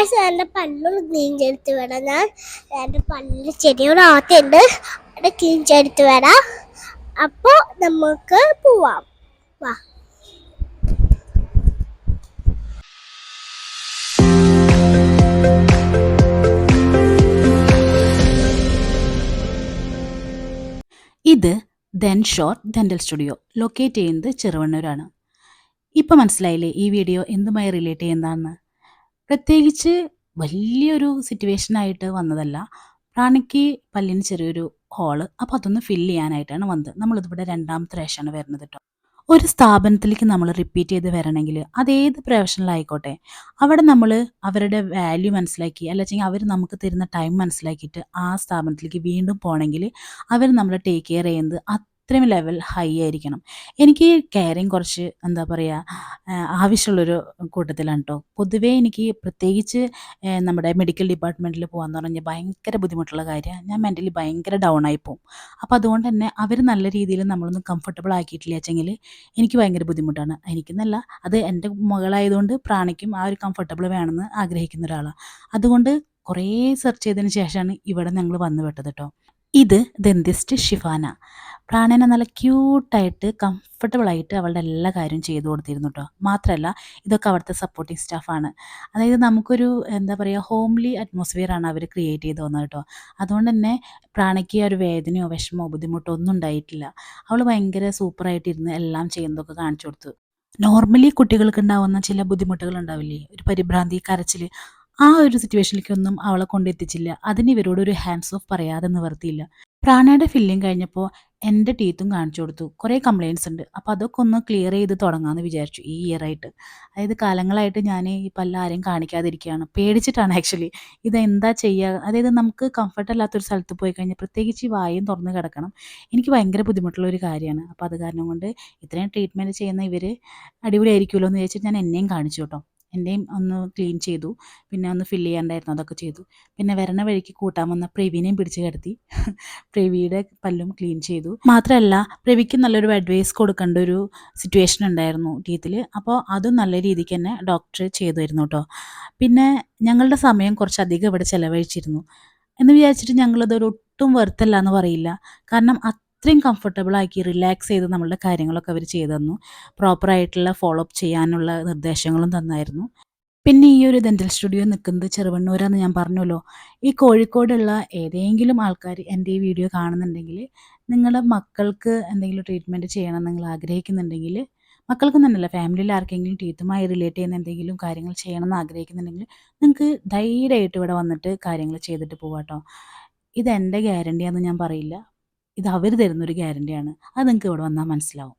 Guys എന്റെ പല്ലൊന്ന് clean വേണം ഞാൻ. എന്റെ പല്ലിൽ ചെടിയുടെ ആദ്യമുണ്ട് അത് ക്ലീൻ ചെയ്തിട്ട് വരാം. അപ്പോൾ നമുക്ക് പോവാം. വാ. ഇത് then short dental studio locate ചെയ്യുന്നത് ചെറുവണ്ണൂരാണ്. ഇപ്പം മനസ്സിലായില്ലേ ഈ വീഡിയോ എന്തുമായി റിലേറ്റ് ചെയ്യുന്നതാണെന്ന് പ്രത്യേകിച്ച് വലിയൊരു സിറ്റുവേഷൻ ആയിട്ട് വന്നതല്ല. റാണിക്ക് പല്ലിന് ചെറിയൊരു ഹോൾ അപ്പോൾ അതൊന്ന് ഫില്ല് ചെയ്യാനായിട്ടാണ് വന്നത്. നമ്മളിതിവിടെ രണ്ടാമത്തെ പ്രാവശ്യമാണ് വരുന്നത് കേട്ടോ ഒരു സ്ഥാപനത്തിലേക്ക് നമ്മൾ റിപ്പീറ്റ് ചെയ്ത് വരണമെങ്കിൽ അതേത് പ്രൊഫഷണലായിക്കോട്ടെ അവിടെ നമ്മൾ അവരുടെ വാല്യൂ മനസ്സിലാക്കി അല്ലെങ്കിൽ അവർ നമുക്ക് തരുന്ന ടൈം മനസ്സിലാക്കിയിട്ട് ആ സ്ഥാപനത്തിലേക്ക് വീണ്ടും പോകണമെങ്കിൽ അവർ നമ്മളെ ടേക്ക് കെയർ ചെയ്യുന്നത് അത്രയും ലെവൽ ഹൈ ആയിരിക്കണം. എനിക്ക് കെയറിങ് കുറച്ച് എന്താ പറയുക ആവശ്യമുള്ളൊരു കൂട്ടത്തിലാണ് കേട്ടോ പൊതുവേ എനിക്ക് പ്രത്യേകിച്ച് നമ്മുടെ മെഡിക്കൽ ഡിപ്പാർട്ട്മെന്റിൽ പോകാമെന്ന് പറഞ്ഞാൽ ഭയങ്കര ബുദ്ധിമുട്ടുള്ള കാര്യമാണ് ഞാൻ മെന്റലി ഭയങ്കര ഡൗൺ ആയി പോകും അപ്പോൾ അതുകൊണ്ട് തന്നെ അവർ നല്ല രീതിയിൽ നമ്മളൊന്ന് കംഫർട്ടബിൾ ആക്കിയിട്ടില്ല വെച്ചെങ്കിൽ എനിക്ക് ഭയങ്കര ബുദ്ധിമുട്ടാണ്. എനിക്കെന്നല്ല അത് എന്റെ മകളായതുകൊണ്ട് പ്രാണിക്കും ആ ഒരു കംഫർട്ടബിൾ വേണമെന്ന് ആഗ്രഹിക്കുന്ന ഒരാളാണ് അതുകൊണ്ട് കുറേ സെർച്ച് ചെയ്തതിന് ശേഷമാണ് ഇവിടെ ഞങ്ങൾ വന്നു പെട്ടത് കേട്ടോ ഇത് ദന്തിസ്റ്റ് ഷിഫാന. പ്രാണനെ നല്ല ക്യൂട്ടായിട്ട് കംഫർട്ടബിളായിട്ട് അവളുടെ എല്ലാ കാര്യവും ചെയ്തു കൊടുത്തിരുന്നു കേട്ടോ മാത്രമല്ല ഇതൊക്കെ അവിടുത്തെ സപ്പോർട്ടിങ് സ്റ്റാഫാണ് അതായത് നമുക്കൊരു എന്താ പറയുക ഹോംലി അറ്റ്മോസ്ഫിയറാണ് അവർ ക്രിയേറ്റ് ചെയ്ത് വന്നത് കേട്ടോ അതുകൊണ്ട് തന്നെ പ്രാണയ്ക്ക് ഒരു വേദനയോ വിഷമോ ബുദ്ധിമുട്ടോ ഒന്നും ഉണ്ടായിട്ടില്ല. അവൾ ഭയങ്കര സൂപ്പറായിട്ടിരുന്ന് എല്ലാം ചെയ്യുന്നതൊക്കെ കാണിച്ചു കൊടുത്തു. നോർമലി കുട്ടികൾക്ക് ഉണ്ടാവുന്ന ചില ബുദ്ധിമുട്ടുകൾ ഉണ്ടാവില്ലേ? ഒരു പരിഭ്രാന്തി കരച്ചിൽ ആ ഒരു സിറ്റുവേഷനിലേക്കൊന്നും അവളെ കൊണ്ടെത്തിച്ചില്ല. അതിന് ഇവരോട് ഒരു ഹാൻഡ്സ് ഓഫ് പറയാതെ നിവർത്തിയില്ല. പ്രാണയുടെ ഫില്ലിങ് കഴിഞ്ഞപ്പോൾ എന്റെ ടീത്തും കാണിച്ചു കൊടുത്തു. കുറേ കംപ്ലയിൻസ് ഉണ്ട്. അപ്പോൾ അതൊക്കെ ഒന്ന് ക്ലിയർ ചെയ്ത് തുടങ്ങാമെന്ന് വിചാരിച്ചു ഈ ഇയർ ആയിട്ട്. അതായത് കാലങ്ങളായിട്ട് ഞാൻ ഈ പല്ല ആരെയും കാണിക്കാതിരിക്കുകയാണ്. പേടിച്ചിട്ടാണ് ആക്ച്വലി ഇതെന്താ ചെയ്യുക അതായത് നമുക്ക് കംഫർട്ട് അല്ലാത്തൊരു സ്ഥലത്ത് പോയി കഴിഞ്ഞാൽ പ്രത്യേകിച്ച് ഈ വായും തുറന്ന് കിടക്കണം. എനിക്ക് ഭയങ്കര ബുദ്ധിമുട്ടുള്ള ഒരു കാര്യമാണ്. അപ്പോൾ അത് കാരണം കൊണ്ട് ഇത്രയും ട്രീറ്റ്മെന്റ് ചെയ്യുന്ന ഇവർ അടിപൊളിയായിരിക്കുമല്ലോ എന്ന് വിചാരിച്ചിട്ട് ഞാൻ എന്നെയും കാണിച്ചു കേട്ടോ. എന്റെയും ഒന്ന് ക്ലീൻ ചെയ്തു. പിന്നെ ഒന്ന് ഫില്ല് ചെയ്യാണ്ടായിരുന്നു അതൊക്കെ ചെയ്തു. പിന്നെ വരണ വഴിക്ക് കൂട്ടാൻ വന്ന പ്രവീനെയും പിടിച്ച് കിടത്തി. പ്രവിയുടെ പല്ലും ക്ലീൻ ചെയ്തു. മാത്രമല്ല പ്രവിക്ക് നല്ലൊരു അഡ്വൈസ് കൊടുക്കേണ്ട ഒരു സിറ്റുവേഷൻ ഉണ്ടായിരുന്നു ടീത്തിൽ അപ്പോൾ അതും നല്ല രീതിക്ക് തന്നെ ഡോക്ടർ ചെയ്തു തരുന്നു കേട്ടോ പിന്നെ ഞങ്ങളുടെ സമയം കുറച്ചധികം ഇവിടെ ചിലവഴിച്ചിരുന്നു. എന്ന് വിചാരിച്ചിട്ട് ഞങ്ങളതൊരു ഒട്ടും വെറുത്തല്ല എന്ന് പറയില്ല. കാരണം അത്രയും കംഫർട്ടബിൾ ആക്കി റിലാക്സ് ചെയ്ത് നമ്മളുടെ കാര്യങ്ങളൊക്കെ അവർ ചെയ്തു തന്നു. പ്രോപ്പറായിട്ടുള്ള ഫോളോ അപ്പ് ചെയ്യാനുള്ള നിർദ്ദേശങ്ങളും തന്നായിരുന്നു. പിന്നെ ഈ ഒരു ദന്തൽ സ്റ്റുഡിയോ നിൽക്കുന്നത് ചെറുവണ്ണൂരാന്ന് ഞാൻ പറഞ്ഞല്ലോ. ഈ കോഴിക്കോടുള്ള ഏതെങ്കിലും ആൾക്കാർ എന്റെ ഈ വീഡിയോ കാണുന്നുണ്ടെങ്കിൽ നിങ്ങളുടെ മക്കൾക്ക് എന്തെങ്കിലും ട്രീറ്റ്മെന്റ് ചെയ്യണം നിങ്ങൾ ആഗ്രഹിക്കുന്നുണ്ടെങ്കിൽ മക്കൾക്ക് തന്നെയല്ല ഫാമിലിയിൽ ആർക്കെങ്കിലും ടീത്തുമായി റിലേറ്റ് ചെയ്യുന്ന എന്തെങ്കിലും കാര്യങ്ങൾ ചെയ്യണമെന്ന് ആഗ്രഹിക്കുന്നുണ്ടെങ്കിൽ നിങ്ങൾക്ക് ധൈര്യമായിട്ട് ഇവിടെ വന്നിട്ട് കാര്യങ്ങൾ ചെയ്തിട്ട് പോവാട്ടോ. ഇത് എന്റെ ഗ്യാരണ്ടിയാണെന്ന് ഞാൻ പറയില്ല. ഇത് അവർ തരുന്നൊരു ഗ്യാരണ്ടിയാണ് അത് നിങ്ങൾക്ക് ഇവിടെ വന്നാൽ മനസ്സിലാവും.